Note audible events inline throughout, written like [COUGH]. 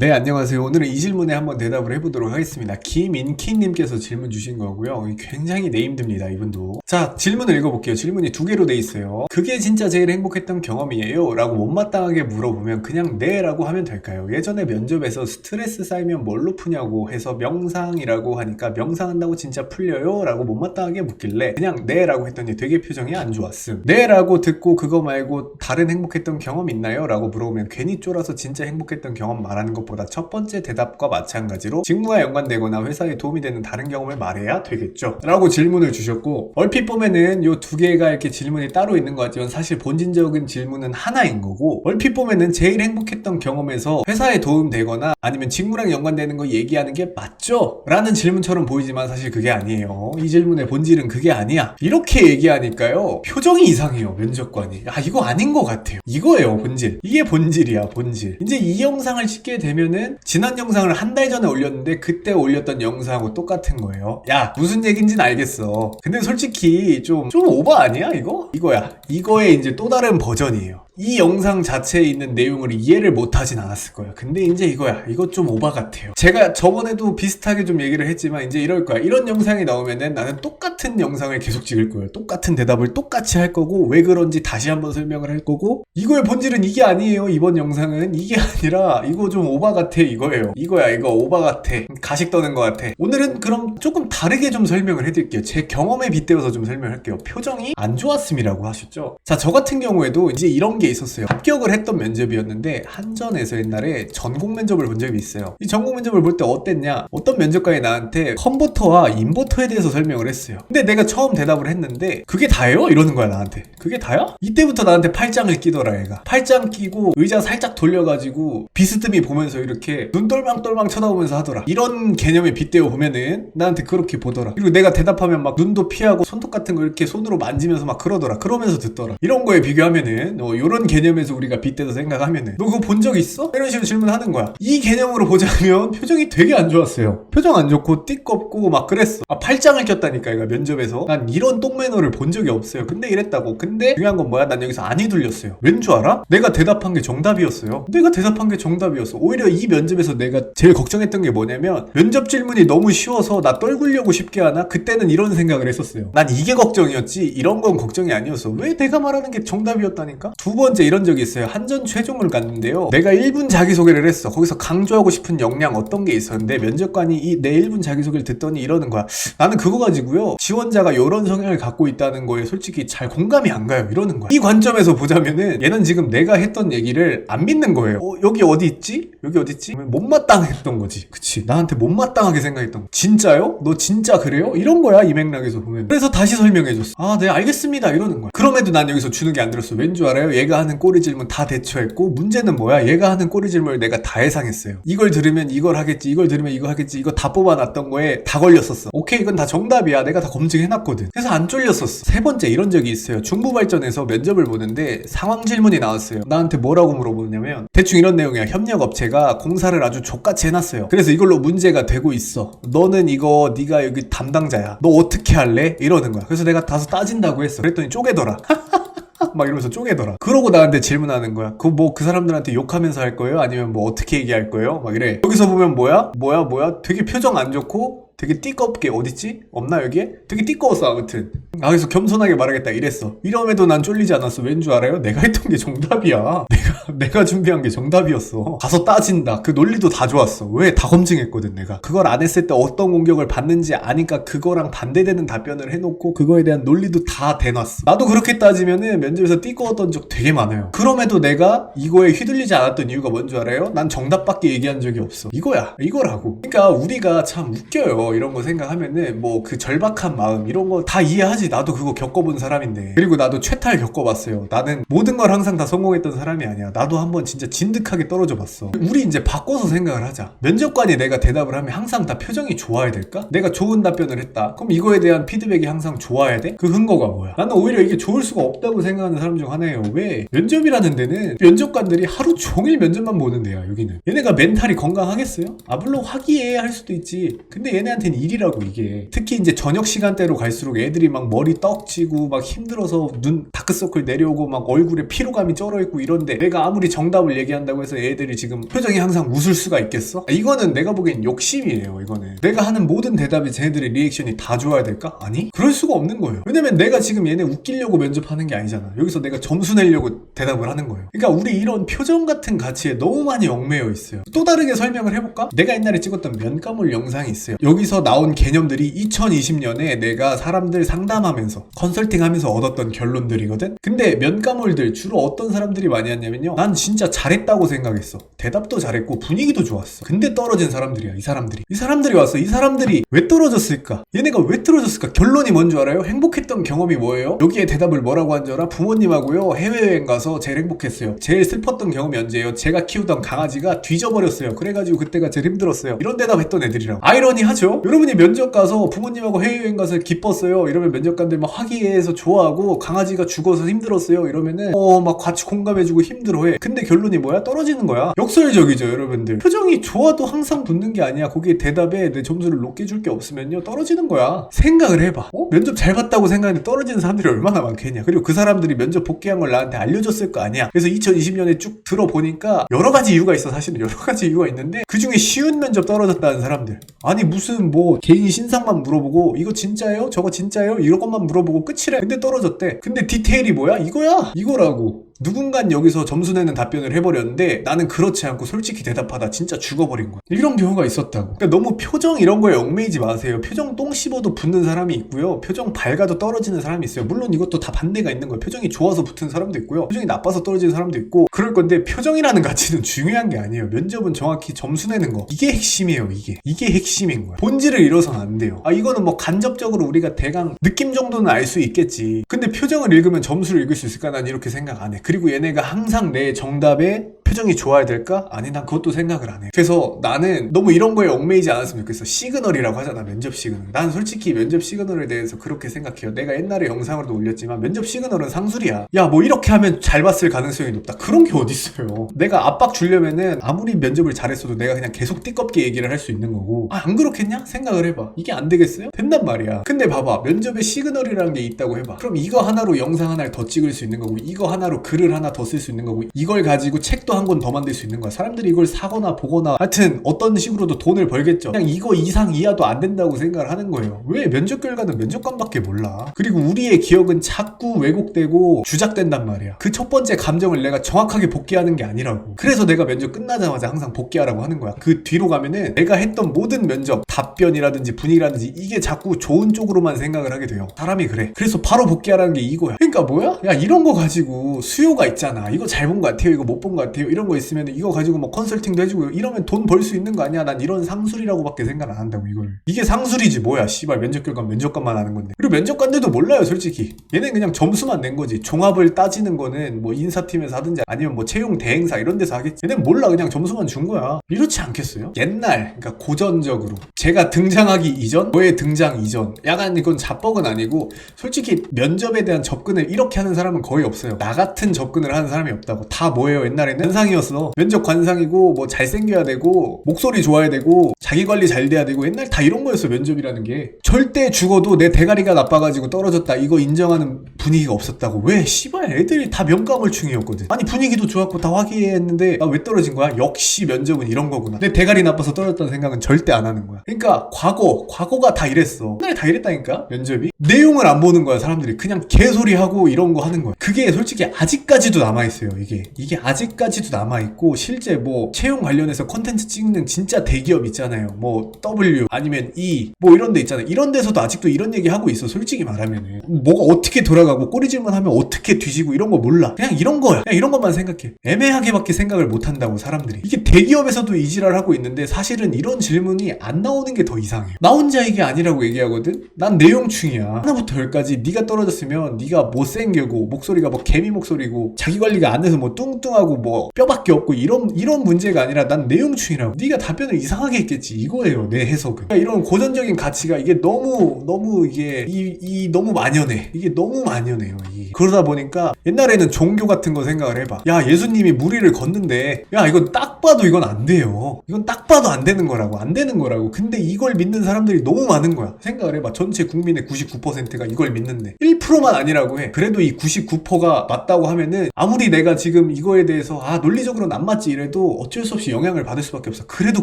네, 안녕하세요. 오늘은 이 질문에 한번 대답을 해보도록 하겠습니다. 김인키님께서 질문 주신 거고요. 굉장히 네임드입니다, 이분도. 자, 질문을 읽어볼게요. 질문이 두 개로 돼 있어요. 그게 진짜 제일 행복했던 경험이에요? 라고 못마땅하게 물어보면 그냥 네 라고 하면 될까요? 예전에 면접에서 스트레스 쌓이면 뭘로 푸냐고 해서 명상이라고 하니까 명상한다고 진짜 풀려요? 라고 못마땅하게 묻길래 그냥 네 라고 했더니 되게 표정이 안 좋았음. 네 라고 듣고 그거 말고 다른 행복했던 경험 있나요? 라고 물어보면 괜히 쫄아서 진짜 행복했던 경험 말하는 것 보다 첫 번째 대답과 마찬가지로 직무와 연관되거나 회사에 도움이 되는 다른 경험을 말해야 되겠죠. 라고 질문을 주셨고 얼핏 보면은 요 두 개가 이렇게 질문이 따로 있는 것 같지만 사실 본질적인 질문은 하나인 거고 얼핏 보면은 제일 행복했던 경험에서 회사에 도움되거나 아니면 직무랑 연관되는 거 얘기하는 게 맞죠? 라는 질문처럼 보이지만 사실 그게 아니에요. 이 질문의 본질은 그게 아니야. 이렇게 얘기하니까요. 표정이 이상해요. 면접관이. 아 이거 아닌 것 같아요. 이거예요 본질. 이게 본질이야 본질. 이제 이 영상을 찍게 되면 은 지난 영상을 한 달 전에 올렸는데 그때 올렸던 영상하고 똑같은 거예요. 야 무슨 얘긴지는 알겠어. 근데 솔직히 좀 좀 오버 아니야 이거? 이거야. 이거의 이제 또 다른 버전이에요. 이 영상 자체에 있는 내용을 이해를 못하진 않았을 거야. 근데 이제 이거야. 이거 좀 오바 같아요. 제가 저번에도 비슷하게 좀 얘기를 했지만 이제 이럴 거야. 이런 영상이 나오면은 나는 똑같은 영상을 계속 찍을 거예요. 똑같은 대답을 똑같이 할 거고 왜 그런지 다시 한번 설명을 할 거고 이거의 본질은 이게 아니에요. 이번 영상은 이게 아니라 이거 좀 오바 같아 이거예요. 이거야 이거 오바 같아. 가식 떠는 것 같아. 오늘은 그럼 조금 다르게 좀 설명을 해드릴게요. 제 경험에 빗대어서 좀 설명할게요. 표정이 안 좋았음이라고 하셨죠. 자, 저 같은 경우에도 이제 이런 게 있었어요. 합격을 했던 면접이었는데 한전에서 옛날에 전공 면접을 본 적이 있어요. 이 전공 면접을 볼 때 어땠냐? 어떤 면접관이 나한테 컨버터와 인버터에 대해서 설명을 했어요. 근데 내가 처음 대답을 했는데 그게 다예요? 이러는 거야 나한테. 그게 다야? 이때부터 나한테 팔짱을 끼더라 얘가. 팔짱 끼고 의자 살짝 돌려가지고 비스듬히 보면서 이렇게 눈 똘망똘망 쳐다보면서 하더라. 이런 개념에 빗대어 보면은 나한테 그렇게 보더라. 그리고 내가 대답하면 막 눈도 피하고 손톱 같은 거 이렇게 손으로 만지면서 막 그러더라. 그러면서 듣더라. 이런 거에 비교하면은 어, 이런 개념에서 우리가 빗대서 생각하면은 너 그거 본 적 있어? 이런 식으로 질문하는 거야. 이 개념으로 보자면 [LAUGHS] 표정이 되게 안 좋았어요. 표정 안 좋고 띠껍고 막 그랬어. 아 팔짱을 꼈다니까 얘가 면접에서. 난 이런 똥매너를 본 적이 없어요. 근데 이랬다고. 근데 중요한 건 뭐야? 난 여기서 안 휘둘렸어요. 왠 줄 알아? 내가 대답한 게 정답이었어요. 내가 대답한 게 정답이었어. 오히려 이 면접에서 내가 제일 걱정했던 게 뭐냐면 면접 질문이 너무 쉬워서 나 떨구려고 쉽게 하나? 그때는 이런 생각을 했었어요. 난 이게 걱정이었지 이런 건 걱정이 아니었어. 왜 내가 말하는 게 정답이었다니까? 두번 째 이런 적이 있어요. 한전 최종을 갔는데요. 내가 1분 자기소개를 했어. 거기서 강조하고 싶은 역량 어떤 게 있었는데 면접관이 이 내 1분 자기소개를 듣더니 이러는 거야. 나는 그거 가지고요. 지원자가 이런 성향을 갖고 있다는 거에 솔직히 잘 공감이 안 가요. 이러는 거야. 이 관점에서 보자면은 얘는 지금 내가 했던 얘기를 안 믿는 거예요. 어, 여기 어디 있지? 여기 어디 있지? 못마땅했던 거지. 그치. 나한테 못마땅하게 생각했던 거. 진짜요? 너 진짜 그래요? 이런 거야. 이 맥락에서 보면. 그래서 다시 설명해줬어. 아, 네, 알겠습니다. 이러는 거야. 그럼에도 난 여기서 주는 게 안 들었어. 왠 줄 알아요? 얘가 하는 꼬리 질문 다 대처했고, 문제는 뭐야? 얘가 하는 꼬리 질문을 내가 다 예상했어요. 이걸 들으면 이걸 하겠지, 이걸 들으면 이거 하겠지, 이거 다 뽑아놨던 거에 다 걸렸었어. 오케이, 이건 다 정답이야. 내가 다 검증해놨거든. 그래서 안 쫄렸었어. 세 번째 이런 적이 있어요. 중부발전에서 면접을 보는데 상황 질문이 나왔어요. 나한테 뭐라고 물어보냐면 대충 이런 내용이야. 협력 업체가 공사를 아주 족같이 해놨어요. 그래서 이걸로 문제가 되고 있어. 너는 이거 네가 여기 담당자야. 너 어떻게 할래? 이러는 거야. 그래서 내가 다소 따진다고 했어. 그랬더니 쪼개더라. [LAUGHS] [LAUGHS] 막 이러면서 쪼개더라. 그러고 나한테 질문하는 거야. 그 뭐 그 사람들한테 욕하면서 할 거예요? 아니면 뭐 어떻게 얘기할 거예요? 막 이래. 여기서 보면 뭐야? 뭐야 뭐야? 되게 표정 안 좋고 되게 띠껍게 어딨지? 없나 여기에? 되게 띠꺼웠어 아무튼 아 그래서 겸손하게 말하겠다. 이랬어. 이러면도 난 쫄리지 않았어. 왠 줄 알아요? 내가 했던 게 정답이야. [LAUGHS] 내가 내가 준비한 게 정답이었어. 가서 따진다. 그 논리도 다 좋았어. 왜? 다 검증했거든 내가. 그걸 안 했을 때 어떤 공격을 받는지 아니까 그거랑 반대되는 답변을 해놓고 그거에 대한 논리도 다 대놨어. 나도 그렇게 따지면은 면접에서 띠꺼웠던 적 되게 많아요. 그럼에도 내가 이거에 휘둘리지 않았던 이유가 뭔 줄 알아요? 난 정답밖에 얘기한 적이 없어. 이거야. 이거라고. 그러니까 우리가 참 웃겨요. 이런 거 생각하면은 뭐 그 절박한 마음 이런 거 다 이해하지 나도 그거 겪어본 사람인데 그리고 나도 최탈 겪어봤어요 나는 모든 걸 항상 다 성공했던 사람이 아니야 나도 한번 진짜 진득하게 떨어져 봤어 우리 이제 바꿔서 생각을 하자 면접관이 내가 대답을 하면 항상 다 표정이 좋아야 될까? 내가 좋은 답변을 했다 그럼 이거에 대한 피드백이 항상 좋아야 돼? 그 근거가 뭐야? 나는 오히려 이게 좋을 수가 없다고 생각하는 사람 중 하나예요 왜? 면접이라는 데는 면접관들이 하루 종일 면접만 보는 데야 여기는 얘네가 멘탈이 건강하겠어요? 아 물론 화기애애할 수도 있지 근데 얘네한테는 일이라고 이게 특히 이제 저녁 시간대로 갈수록 애들이 막 머리 떡지고 막 힘들어서 눈 다크서클 내려오고 막 얼굴에 피로감이 쩔어있고 이런데 내가 아무리 정답을 얘기한다고 해서 애들이 지금 표정이 항상 웃을 수가 있겠어? 아, 이거는 내가 보기엔 욕심이에요 이거는. 내가 하는 모든 대답에 쟤네들의 리액션이 다 좋아야 될까? 아니? 그럴 수가 없는 거예요. 왜냐면 내가 지금 얘네 웃기려고 면접하는 게 아니잖아. 여기서 내가 점수 내려고 대답을 하는 거예요. 그러니까 우리 이런 표정 같은 가치에 너무 많이 얽매여 있어요. 또 다르게 설명을 해볼까? 내가 옛날에 찍었던 면가물 영상이 있어요. 여기서 나온 개념들이 2020년에 내가 사람들 상담하 면서 컨설팅하면서 얻었던 결론들이거든? 근데 면가물들 주로 어떤 사람들이 많이 왔냐면요. 난 진짜 잘했다고 생각했어. 대답도 잘했고 분위기도 좋았어. 근데 떨어진 사람들이야 이 사람들이. 이 사람들이 왔어. 이 사람들이 왜 떨어졌을까? 얘네가 왜 떨어졌을까? 결론이 뭔 줄 알아요? 행복했던 경험이 뭐예요? 여기에 대답을 뭐라고 한 줄 알아? 부모님하고요. 해외여행 가서 제일 행복했어요. 제일 슬펐던 경험이 언제예요? 제가 키우던 강아지가 뒤져버렸어요. 그래가지고 그때가 제일 힘들었어요. 이런 대답 했던 애들이라고. 아이러니하죠? 여러분이 면접 가서 부모님하고 해외여행 가서 기뻤어요? 이러면 면접 관들 막 화기애애해서 좋아하고 강아지가 죽어서 힘들었어요 이러면은 어 막 같이 공감해주고 힘들어해. 근데 결론이 뭐야? 떨어지는 거야. 역설적이죠 여러분들. 표정이 좋아도 항상 붙는 게 아니야. 거기에 대답에 내 점수를 높게 줄 게 없으면요. 떨어지는 거야. 생각을 해봐. 어? 면접 잘 봤다고 생각했는데 떨어지는 사람들이 얼마나 많겠냐. 그리고 그 사람들이 면접 복귀한 걸 나한테 알려줬을 거 아니야. 그래서 2020년에 쭉 들어보니까 여러 가지 이유가 있어 사실은. 여러 가지 이유가 있는데 그 중에 쉬운 면접 떨어졌다는 사람들. 아니 무슨 뭐 개인 신상만 물어보고 이거 진짜예요? 저거 진짜예요? 이런 것만 물어보고 끝이래. 근데 떨어졌대. 근데 디테일이 뭐야? 이거야? 이거라고 누군간 여기서 점수 내는 답변을 해버렸는데 나는 그렇지 않고 솔직히 대답하다 진짜 죽어버린 거야. 이런 경우가 있었다고. 그러니까 너무 표정 이런 거에 얽매이지 마세요. 표정 똥 씹어도 붙는 사람이 있고요. 표정 밝아도 떨어지는 사람이 있어요. 물론 이것도 다 반대가 있는 거예요. 표정이 좋아서 붙은 사람도 있고요. 표정이 나빠서 떨어지는 사람도 있고 그럴 건데 표정이라는 가치는 [LAUGHS] 중요한 게 아니에요. 면접은 정확히 점수 내는 거. 이게 핵심이에요. 이게. 이게 핵심인 거야. 본질을 잃어서는 안 돼요. 아 이거는 뭐 간접적으로 우리가 대강 느낌 정도는 알 수 있겠지. 근데 표정을 읽으면 점수를 읽을 수 있을까? 난 이렇게 생각 안 해. 그리고 얘네가 항상 내 정답에 표정이 좋아야 될까? 아니 난 그것도 생각을 안 해. 그래서 나는 너무 이런 거에 얽매이지 않았으면 좋겠어. 시그널이라고 하잖아. 면접 시그널. 난 솔직히 면접 시그널에 대해서 그렇게 생각해요. 내가 옛날에 영상으로도 올렸지만 면접 시그널은 상술이야. 야 뭐 이렇게 하면 잘 봤을 가능성이 높다. 그런 게 어딨어요. 내가 압박 주려면은 아무리 면접을 잘했어도 내가 그냥 계속 띠껍게 얘기를 할 수 있는 거고 아 안 그렇겠냐? 생각을 해봐. 이게 안 되겠어요? 된단 말이야. 근데 봐봐. 면접에 시그널이라는 게 있다고 해봐. 그럼 이거 하나로 영상 하나를 더 찍을 수 있는 거고 이거 하나로 글을 하나 더 쓸 수 있는 거고 이걸 가지고 책도 한 권 더 만들 수 있는 거야. 사람들이 이걸 사거나 보거나 하여튼 어떤 식으로도 돈을 벌겠죠. 그냥 이거 이상 이하도 안 된다고 생각을 하는 거예요. 왜 면접 결과는 면접관밖에 몰라. 그리고 우리의 기억은 자꾸 왜곡되고 주작된단 말이야. 그 첫 번째 감정을 내가 정확하게 복귀하는 게 아니라고. 그래서 내가 면접 끝나자마자 항상 복귀하라고 하는 거야. 그 뒤로 가면은 내가 했던 모든 면접 답변이라든지 분위기라든지 이게 자꾸 좋은 쪽으로만 생각을 하게 돼요. 사람이 그래. 그래서 바로 복귀하라는 게 이거야. 그러니까 뭐야? 야 이런 거 가지고 수요가 있잖아. 이거 잘본거 같아요. 이거 못본거 같아요. 이런 거 있으면 이거 가지고 뭐 컨설팅도 해주고 이러면 돈 벌 수 있는 거 아니야? 난 이런 상술이라고 밖에 생각 안 한다고 이걸. 이게 상술이지 뭐야? 씨발 면접 결과 면접관만 하는 건데. 그리고 면접관들도 몰라요 솔직히. 얘는 그냥 점수만 낸 거지. 종합을 따지는 거는 뭐 인사팀에서 하든지 아니면 뭐 채용 대행사 이런 데서 하겠지. 얘는 몰라 그냥 점수만 준 거야. 이렇지 않겠어요? 옛날 그러니까 고전적으로 제가 등장하기 이전, 저의 등장 이전. 약간 이건 자뻑은 아니고 솔직히 면접에 대한 접근을 이렇게 하는 사람은 거의 없어요. 나 같은 접근을 하는 사람이 없다고. 다 뭐예요? 옛날에는 관상이었어. 면접 관상이고 뭐 잘생겨야 되고 목소리 좋아야 되고 자기 관리 잘 돼야 되고 옛날 다 이런 거였어 면접이라는 게. 절대 죽어도 내 대가리가 나빠가지고 떨어졌다 이거 인정하는 분위기가 없었다고. 왜? 씨발 애들이 다 명가물충이었거든. 아니 분위기도 좋았고 다 화기애애했는데 나 왜 떨어진 거야? 역시 면접은 이런 거구나. 내 대가리 나빠서 떨어졌다는 생각은 절대 안 하는 거야. 그러니까 과거, 과거가 다 이랬어. 옛날에 다 이랬다니까 면접이. 내용을 안 보는 거야 사람들이. 그냥 개소리하고 이런 거 하는 거야. 그게 솔직히 아직까지도 남아 있어요 이게. 이게 아직까지도 남아있고 실제 뭐 채용 관련해서 컨텐츠 찍는 진짜 대기업 있잖아요. 뭐 W 아니면 E 뭐 이런 데 있잖아요. 이런 데서도 아직도 이런 얘기 하고 있어 솔직히 말하면은. 뭐가 어떻게 돌아가고 꼬리질만 하면 어떻게 뒤지고 이런 거 몰라. 그냥 이런 거야. 그냥 이런 것만 생각해. 애매하게밖에 생각을 못 한다고 사람들이. 이게 대기업에서도 이 지랄 하고 있는데 사실은 이런 질문이 안 나오는 게 더 이상해. 나 혼자 이게 아니라고 얘기하거든. 난 내용충이야. 하나부터 열까지 네가 떨어졌으면 네가 못생기고 목소리가 뭐 개미 목소리고 자기 관리가 안 돼서 뭐 뚱뚱하고 뭐 뼈밖에 없고 이런 이런 문제가 아니라 난 내용충이라고. 네가 답변을 이상하게 했겠지. 이거예요. 내 해석은. 그러니까 이런 고전적인 가치가 이게 너무 너무 이게 이, 이 너무 만연해. 이게 너무 만연해요. 이. 그러다 보니까 옛날에는 종교 같은 거 생각을 해봐. 야 예수님이 무리를 걷는데 야 이건 딱딱 봐도 이건 안 돼요. 이건 딱 봐도 안 되는 거라고. 안 되는 거라고. 근데 이걸 믿는 사람들이 너무 많은 거야. 생각을 해봐. 전체 국민의 99%가 이걸 믿는데. 1%만 아니라고 해. 그래도 이 99%가 맞다고 하면은 아무리 내가 지금 이거에 대해서 아, 논리적으로는 안 맞지 이래도 어쩔 수 없이 영향을 받을 수밖에 없어. 그래도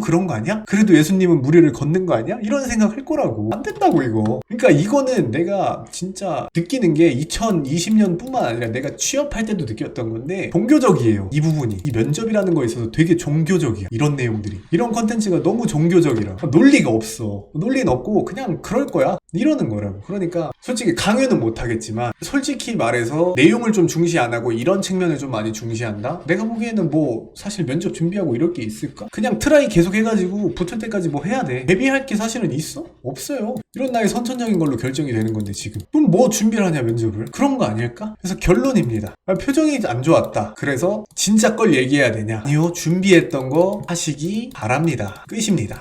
그런 거 아니야? 그래도 예수님은 무리를 걷는 거 아니야? 이런 생각 할 거라고. 안 된다고 이거. 그러니까 이거는 내가 진짜 느끼는 게 2020년 뿐만 아니라 내가 취업할 때도 느꼈던 건데 종교적이에요. 이 부분이. 이 면접이라는 거에 있어서 되게 종교적이야. 이런 내용들이. 이런 컨텐츠가 너무 종교적이라. 논리가 없어. 논리는 없고 그냥 그럴 거야. 이러는 거라고. 그러니까 솔직히 강요는 못 하겠지만 솔직히 말해서 내용을 좀 중시 안 하고 이런 측면을 좀 많이 중시한다? 내가 보기에는 뭐 사실 면접 준비하고 이럴 게 있을까? 그냥 트라이 계속 해가지고 붙을 때까지 뭐 해야 돼. 데뷔할 게 사실은 있어? 없어요. 이런 나의 선천적인 걸로 결정이 되는 건데 지금. 그럼 뭐 준비를 하냐 면접을? 그런 거 아닐까? 그래서 결론입니다. 아, 표정이 안 좋았다. 그래서 진짜 걸 얘기해야 되냐? 아니요. 준비했던 거 하시기 바랍니다. 끝입니다.